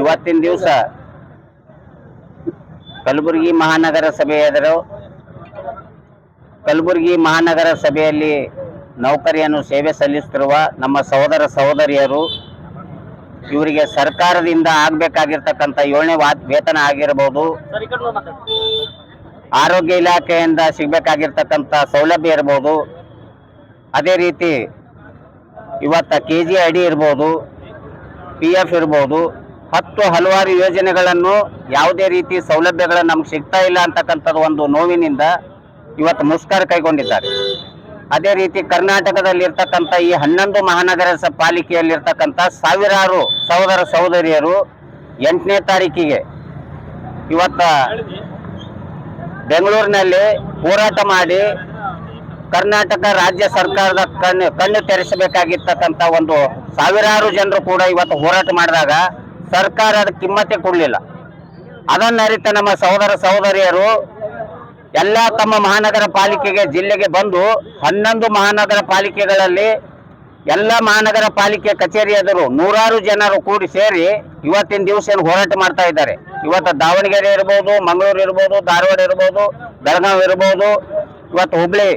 ಇವತ್ತಿನ ದಿವಸ ಕಲಬುರಗಿ ಮಹಾನಗರ ಸಭೆ ಎದುರು ಕಲಬುರಗಿ ಮಹಾನಗರ ಸಭೆಯಲ್ಲಿ ನೌಕರಿಯನ್ನು ಸೇವೆ ಸಲ್ಲಿಸುತ್ತಿರುವ ನಮ್ಮ ಸಹೋದರ ಸಹೋದರಿಯರು, ಇವರಿಗೆ ಸರ್ಕಾರದಿಂದ ಆಗ್ಬೇಕಾಗಿರ್ತಕ್ಕಂಥ ಏಳನೇ ವೇತನ ಆಗಿರಬಹುದು ಆರೋಗ್ಯ ಇಲಾಖೆಯಿಂದ ಸಿಗ್ಬೇಕಾಗಿರ್ತಕ್ಕಂಥ ಸೌಲಭ್ಯ ಇರ್ಬೋದು. ಅದೇ ರೀತಿ ಇವತ್ತ ಕೆ ಜಿ ಐ ಡಿ ಇರ್ಬೋದು, ಪಿ ಎಫ್ ಇರ್ಬೋದು. ಹತ್ತು ಹಲವಾರು ಯೋಜನೆಗಳನ್ನು ಯಾವುದೇ ರೀತಿ ಸೌಲಭ್ಯಗಳು ನಮ್ಗೆ ಸಿಗ್ತಾ ಇಲ್ಲ ಅಂತಕ್ಕಂಥದ್ದು ಒಂದು ನೋವಿನಿಂದ ಇವತ್ತು ಮುಷ್ಕರ ಕೈಗೊಂಡಿದ್ದಾರೆ. ಅದೇ ರೀತಿ ಕರ್ನಾಟಕದಲ್ಲಿರ್ತಕ್ಕಂಥ ಈ ಹನ್ನೊಂದು ಮಹಾನಗರ ಪಾಲಿಕೆಯಲ್ಲಿರ್ತಕ್ಕಂಥ ಸಾವಿರಾರು ಸಹೋದರ ಸಹೋದರಿಯರು ಎಂಟನೇ ತಾರೀಕಿಗೆ ಇವತ್ತ ಬೆಂಗಳೂರಿನಲ್ಲಿ ಹೋರಾಟ ಮಾಡಿ ಕರ್ನಾಟಕ ರಾಜ್ಯ ಸರ್ಕಾರದ ಕಣ್ಣು ಕಣ್ಣು ತೆರೆಸಬೇಕಾಗಿರ್ತಕ್ಕಂಥ ಒಂದು ಸಾವಿರಾರು ಜನರು ಕೂಡ ಇವತ್ತು ಹೋರಾಟ ಮಾಡಿದಾಗ ಸರ್ಕಾರ ಅದಕ್ಕೆ ಕಿಮ್ಮತ್ತೆ ಕೊಡಲಿಲ್ಲ. ಅದನ್ನರಿತ ನಮ್ಮ ಸಹೋದರ ಸಹೋದರಿಯರು ಎಲ್ಲ ತಮ್ಮ ಮಹಾನಗರ ಪಾಲಿಕೆಗೆ ಜಿಲ್ಲೆಗೆ ಬಂದು ಹನ್ನೊಂದು ಮಹಾನಗರ ಪಾಲಿಕೆಗಳಲ್ಲಿ ಎಲ್ಲ ಮಹಾನಗರ ಪಾಲಿಕೆ ಕಚೇರಿ ಎದುರು ನೂರಾರು ಜನರು ಕೂಡಿ ಸೇರಿ ಇವತ್ತಿನ ದಿವಸ ಏನು ಹೋರಾಟ ಮಾಡ್ತಾ ಇದ್ದಾರೆ. ಇವತ್ತು ದಾವಣಗೆರೆ ಇರ್ಬೋದು, ಮಂಗಳೂರು ಇರ್ಬೋದು, ಧಾರವಾಡ ಇರ್ಬೋದು, ಬೆಳಗಾವಿ ಇರ್ಬೋದು, ಇವತ್ತು ಹುಬ್ಳಿ,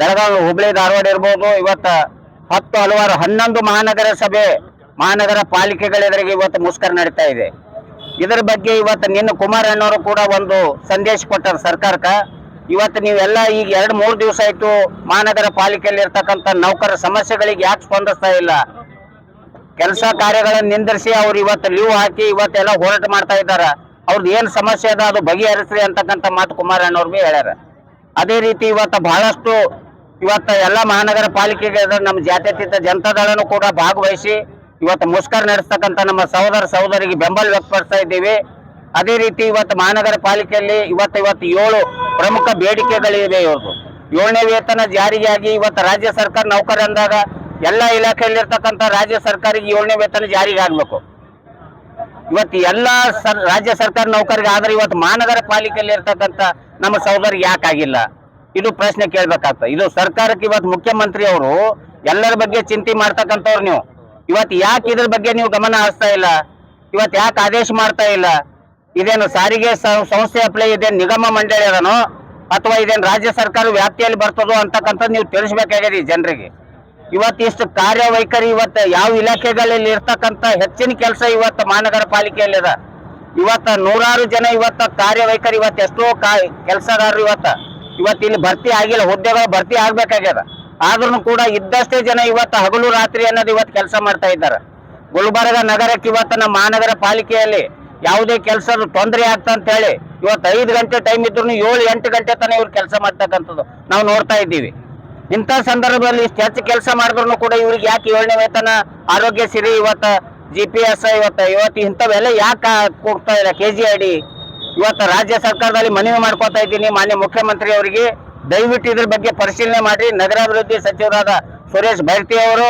ಬೆಳಗಾವಿ, ಹುಬ್ಳಿ, ಧಾರವಾಡ ಇರ್ಬೋದು, ಇವತ್ತು ಹತ್ತು ಹಲವಾರು ಹನ್ನೊಂದು ಮಹಾನಗರ ಸಭೆ ಮಹಾನಗರ ಪಾಲಿಕೆಗಳೆದುರಿಗೆ ಇವತ್ತು ಮುಷ್ಕರ ನಡೀತಾ ಇದೆ. ಇದರ ಬಗ್ಗೆ ಇವತ್ತು ನಿನ್ನ ಕುಮಾರಣ್ಣವರು ಕೂಡ ಒಂದು ಸಂದೇಶ ಕೊಟ್ಟರು ಸರ್ಕಾರಕ್ಕೆ. ಇವತ್ತು ನೀವೆಲ್ಲ ಈಗ ಎರಡು ಮೂರು ದಿವಸ ಆಯಿತು ಮಹಾನಗರ ಪಾಲಿಕೆಯಲ್ಲಿ ಇರ್ತಕ್ಕಂಥ ನೌಕರ ಸಮಸ್ಯೆಗಳಿಗೆ ಯಾಕೆ ಸ್ಪಂದಿಸ್ತಾ ಇಲ್ಲ? ಕೆಲಸ ಕಾರ್ಯಗಳನ್ನು ನಿಂದಿರಿಸಿ ಅವ್ರು ಇವತ್ತು ಲೀವ್ ಹಾಕಿ ಇವತ್ತೆಲ್ಲ ಹೋರಾಟ ಮಾಡ್ತಾ ಇದ್ದಾರೆ. ಅವ್ರದ್ದು ಏನು ಸಮಸ್ಯೆ ಅದ ಅದು ಬಗೆಹರಿಸ್ರಿ ಅಂತಕ್ಕಂಥ ಮಾತು ಕುಮಾರಣ್ಣವ್ರು ಭೀ ಹೇಳ್ಯಾರ. ಅದೇ ರೀತಿ ಇವತ್ತು ಬಹಳಷ್ಟು ಇವತ್ತು ಎಲ್ಲ ಮಹಾನಗರ ಪಾಲಿಕೆಗೆ ನಮ್ಮ ಜಾತ್ಯತೀತ ಜನತಾದಳನು ಕೂಡ ಭಾಗವಹಿಸಿ ಇವತ್ತು ಮುಷ್ಕರ ನಡೆಸ್ತಕ್ಕಂಥ ನಮ್ಮ ಸಹೋದರ ಸಹೋದರಿಗೆ ಬೆಂಬಲ ವ್ಯಕ್ತಪಡಿಸ್ತಾ ಇದ್ದೀವಿ. ಅದೇ ರೀತಿ ಇವತ್ತು ಮಹಾನಗರ ಪಾಲಿಕೆಯಲ್ಲಿ ಇವತ್ತು ಇವತ್ತು ಏಳು ಪ್ರಮುಖ ಬೇಡಿಕೆಗಳಿವೆ ಇವ್ರದ್ದು. ಏಳನೇ ವೇತನ ಜಾರಿಯಾಗಿ ಇವತ್ತು ರಾಜ್ಯ ಸರ್ಕಾರ ನೌಕರ ಅಂದಾಗ ಎಲ್ಲ ಇಲಾಖೆಯಲ್ಲಿರ್ತಕ್ಕಂಥ ರಾಜ್ಯ ಸರ್ಕಾರಿಗೆ ಏಳನೇ ವೇತನ ಜಾರಿಗೆ ಆಗಬೇಕು. ಇವತ್ತು ಎಲ್ಲ ಸರ್ ರಾಜ್ಯ ಸರ್ಕಾರ ನೌಕರಿಗೆ ಆದರೆ ಇವತ್ತು ಮಹಾನಗರ ಪಾಲಿಕೆಯಲ್ಲಿ ಇರ್ತಕ್ಕಂಥ ನಮ್ಮ ಸಹೋದರಿಗೆ ಯಾಕಾಗಿಲ್ಲ ಇದು ಪ್ರಶ್ನೆ ಕೇಳ್ಬೇಕಾಗ್ತದೆ. ಇದು ಸರ್ಕಾರಕ್ಕೆ ಇವತ್ತು ಮುಖ್ಯಮಂತ್ರಿ ಅವರು ಎಲ್ಲರ ಬಗ್ಗೆ ಚಿಂತೆ ಮಾಡ್ತಕ್ಕಂಥವ್ರು ನೀವು. ಇವತ್ತು ಯಾಕೆ ಇದ್ರ ಬಗ್ಗೆ ನೀವು ಗಮನ ಹರಿಸ್ತಾ ಇಲ್ಲ? ಇವತ್ತು ಯಾಕೆ ಆದೇಶ ಮಾಡ್ತಾ ಇಲ್ಲ? ಇದೇನು ಸಾರಿಗೆ ಸಂಸ್ಥೆ ಅಪ್ಲೈ ಇದೇನು ನಿಗಮ ಮಂಡಳಿ ಅದನೋ ಅಥವಾ ಇದೇನು ರಾಜ್ಯ ಸರ್ಕಾರ ವ್ಯಾಪ್ತಿಯಲ್ಲಿ ಬರ್ತದೋ ಅಂತಕ್ಕಂಥದ್ದು ನೀವು ತಿಳಿಸ್ಬೇಕಾಗಿದೆ ಈ ಜನರಿಗೆ. ಇವತ್ತು ಇಷ್ಟು ಕಾರ್ಯವೈಖರಿ ಇವತ್ತು ಯಾವ ಇಲಾಖೆಗಳಲ್ಲಿ ಇರ್ತಕ್ಕಂಥ ಹೆಚ್ಚಿನ ಕೆಲಸ ಇವತ್ತು ಮಹಾನಗರ ಪಾಲಿಕೆಯಲ್ಲಿ ಅದ ಇವತ್ತು ನೂರಾರು ಜನ ಇವತ್ತು ಕಾರ್ಯವೈಖರಿ, ಇವತ್ತು ಎಷ್ಟೋ ಕಾ, ಕೆಲಸಗಾರರು ಇವತ್ತು ಇವತ್ತು ಇಲ್ಲಿ ಭರ್ತಿ ಆಗಿಲ್ಲ, ಹುದ್ದೆಗಳು ಭರ್ತಿ ಆಗ್ಬೇಕಾಗ್ಯದ. ಆದ್ರೂ ಕೂಡ ಇದ್ದಷ್ಟೇ ಜನ ಇವತ್ತು ಹಗಲು ರಾತ್ರಿ ಅನ್ನೋದು ಇವತ್ತು ಕೆಲಸ ಮಾಡ್ತಾ ಇದ್ದಾರೆ. ಗುಲ್ಬರ್ಗ ನಗರಕ್ಕೆ ಇವತ್ತು ನಮ್ಮ ಮಹಾನಗರ ಪಾಲಿಕೆಯಲ್ಲಿ ಯಾವುದೇ ಕೆಲಸದ ತೊಂದರೆ ಆಗ್ತಾ ಅಂತ ಹೇಳಿ ಇವತ್ತು ಐದು ಗಂಟೆ ಟೈಮ್ ಇದ್ರು ಏಳು, ಎಂಟು ಗಂಟೆ ತನಕ ಇವ್ರು ಕೆಲಸ ಮಾಡ್ತಕ್ಕಂಥದ್ದು ನಾವು ನೋಡ್ತಾ ಇದ್ದೀವಿ. ಇಂಥ ಸಂದರ್ಭದಲ್ಲಿ ಇಷ್ಟು ಹೆಚ್ಚು ಕೆಲಸ ಮಾಡಿದ್ರು ಕೂಡ ಇವ್ರಿಗೆ ಯಾಕೆ ಏಳನೇ ವೇತನ ಆರೋಗ್ಯ ಸಿರಿ ಇವತ್ತು ಜಿ ಪಿ ಎಸ್ ಇವತ್ತು ಇವತ್ತು ಇಂಥವೆಲ್ಲ ಯಾಕೆ ಕೊಡ್ತಾ ಇಲ್ಲ ಕೆ ಜಿ ಐ ಡಿ ಇವತ್ತು ರಾಜ್ಯ ಸರ್ಕಾರದಲ್ಲಿ ಮನವಿ ಮಾಡ್ಕೊತಾ ಇದ್ದೀನಿ ಮಾನ್ಯ ಮುಖ್ಯಮಂತ್ರಿ ಅವರಿಗೆ. ದಯವಿಟ್ಟು ಇದ್ರ ಬಗ್ಗೆ ಪರಿಶೀಲನೆ ಮಾಡಿ ನಗರಾಭಿವೃದ್ಧಿ ಸಚಿವರಾದ ಸುರೇಶ್ ಭೈರತಿ ಅವರು,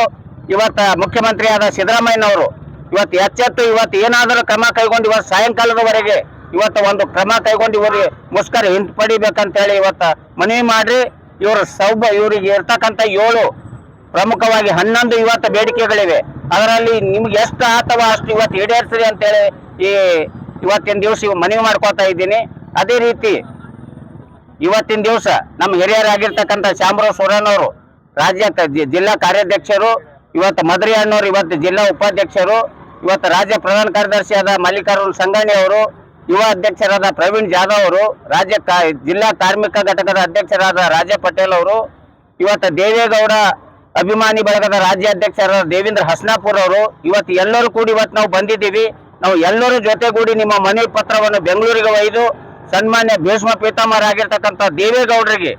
ಇವತ್ತು ಮುಖ್ಯಮಂತ್ರಿ ಆದ ಸಿದ್ದರಾಮಯ್ಯನವರು, ಇವತ್ತು ಎಚ್ಚೆತ್ತು, ಇವತ್ತು ಏನಾದರೂ ಕ್ರಮ ಕೈಗೊಂಡು ಇವತ್ತು ಸಾಯಂಕಾಲದವರೆಗೆ ಇವತ್ತು ಒಂದು ಕ್ರಮ ಕೈಗೊಂಡು ಇವರಿಗೆ ಮುಷ್ಕರ ಹಿಂಪಡಿಬೇಕಂತೇಳಿ ಇವತ್ತು ಮನವಿ ಮಾಡ್ರಿ. ಇವರು ಸೌಭ, ಇವರಿಗೆ ಇರ್ತಕ್ಕಂಥ ಏಳು ಪ್ರಮುಖವಾಗಿ ಹನ್ನೊಂದು ಇವತ್ತು ಬೇಡಿಕೆಗಳಿವೆ. ಅದರಲ್ಲಿ ನಿಮ್ಗೆ ಎಷ್ಟು ಆತವ ಅಷ್ಟು ಇವತ್ತು ಈಡೇರಿಸ್ರಿ ಅಂತೇಳಿ ಈ ಇವತ್ತಿನ ದಿವಸ ಮನವಿ ಮಾಡ್ಕೊತಾ ಇದ್ದೀನಿ. ಅದೇ ರೀತಿ ಇವತ್ತಿನ ದಿವಸ ನಮ್ಮ ಹಿರಿಯರಾಗಿರ್ತಕ್ಕಂಥ ಶಾಮರಾವ್ ಅವರು ರಾಜ್ಯ ಜಿಲ್ಲಾ ಕಾರ್ಯಾಧ್ಯಕ್ಷರು, ಇವತ್ತು ಮದ್ರಿ ಅಣ್ಣವರು, ಇವತ್ತು ಜಿಲ್ಲಾ ಉಪಾಧ್ಯಕ್ಷರು, ಇವತ್ತು ರಾಜ್ಯ ಪ್ರಧಾನ ಕಾರ್ಯದರ್ಶಿಯಾದ ಮಲ್ಲಿಕಾರ್ಜುನ್ ಸಂಗಾಣಿ ಅವರು, ಯುವ ಅಧ್ಯಕ್ಷರಾದ ಪ್ರವೀಣ್ ಜಾಧವ್ ಅವರು, ರಾಜ್ಯ ಜಿಲ್ಲಾ ಕಾರ್ಮಿಕ ಘಟಕದ ಅಧ್ಯಕ್ಷರಾದ ರಾಜ ಪಟೇಲ್ ಅವರು, ಇವತ್ತು ದೇವೇಗೌಡ ಅಭಿಮಾನಿ ಬಳಗದ ರಾಜ್ಯಾಧ್ಯಕ್ಷರಾದ ದೇವೇಂದ್ರ ಹಸ್ನಾಪುರ್ ಅವರು, ಇವತ್ತು ಎಲ್ಲರೂ ಕೂಡಿ ಇವತ್ತು ನಾವು ಬಂದಿದ್ದೀವಿ. ನಾವು ಎಲ್ಲರೂ ಜೊತೆಗೂಡಿ ನಿಮ್ಮ ಮನೆ ಪತ್ರವನ್ನು ಬೆಂಗಳೂರಿಗೆ ಒಯ್ದು ಸನ್ಮಾನ್ಯ ಭೀಷ್ಮ ಪೀತಾಮರಾಗಿರ್ತಕ್ಕಂಥ ದೇವೇಗೌಡರಿಗೆ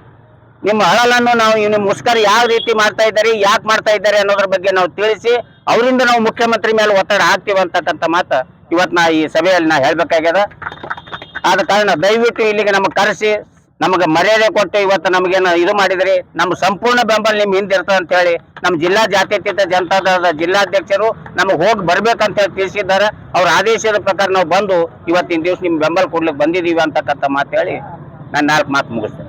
ನಿಮ್ಮ ಅಳಲನ್ನು ನಾವು ನಿಮ್ಮ ಮುಷ್ಕರ ಯಾವ ರೀತಿ ಮಾಡ್ತಾ ಇದ್ದಾರೆ, ಯಾಕೆ ಮಾಡ್ತಾ ಇದ್ದಾರೆ ಅನ್ನೋದ್ರ ಬಗ್ಗೆ ನಾವು ತಿಳಿಸಿ, ಅವರಿಂದ ನಾವು ಮುಖ್ಯಮಂತ್ರಿ ಮೇಲೆ ಒತ್ತಡ ಹಾಕ್ತೀವಿ ಅಂತಕ್ಕಂಥ ಮಾತು ಇವತ್ತು ನಾ ಈ ಸಭೆಯಲ್ಲಿ ನಾ ಹೇಳ್ಬೇಕಾಗ್ಯದ. ಆದ ಕಾರಣ ದಯವಿಟ್ಟು ಇಲ್ಲಿಗೆ ನಮಗೆ ಕರೆಸಿ ನಮಗೆ ಮರ್ಯಾದೆ ಕೊಟ್ಟು ಇವತ್ತು ನಮಗೇನು ಇದು ಮಾಡಿದ್ರಿ? ನಮ್ಮ ಸಂಪೂರ್ಣ ಬೆಂಬಲ ನಿಮ್ಮ ಹಿಂದೆ ಇರ್ತದೆ ಅಂತ ಹೇಳಿ ನಮ್ಮ ಜಿಲ್ಲಾ ಜಾತ್ಯತೀತ ಜನತಾದಳದ ಜಿಲ್ಲಾಧ್ಯಕ್ಷರು ನಮಗೆ ಹೋಗಿ ಬರ್ಬೇಕಂತ ಹೇಳಿ ತಿಳಿಸಿದ್ದಾರೆ. ಅವ್ರ ಆದೇಶದ ಪ್ರಕಾರ ನಾವು ಬಂದು ಇವತ್ತಿನ ದಿವಸ ನಿಮ್ಮ ಬೆಂಬಲ ಕೊಡ್ಲಿಕ್ಕೆ ಬಂದಿದ್ದೀವಿ ಅಂತಕ್ಕಂಥ ಮಾತು ಹೇಳಿ ನಾನು ನಾಲ್ಕು ಮಾತು ಮುಗಿಸ್ತೇನೆ.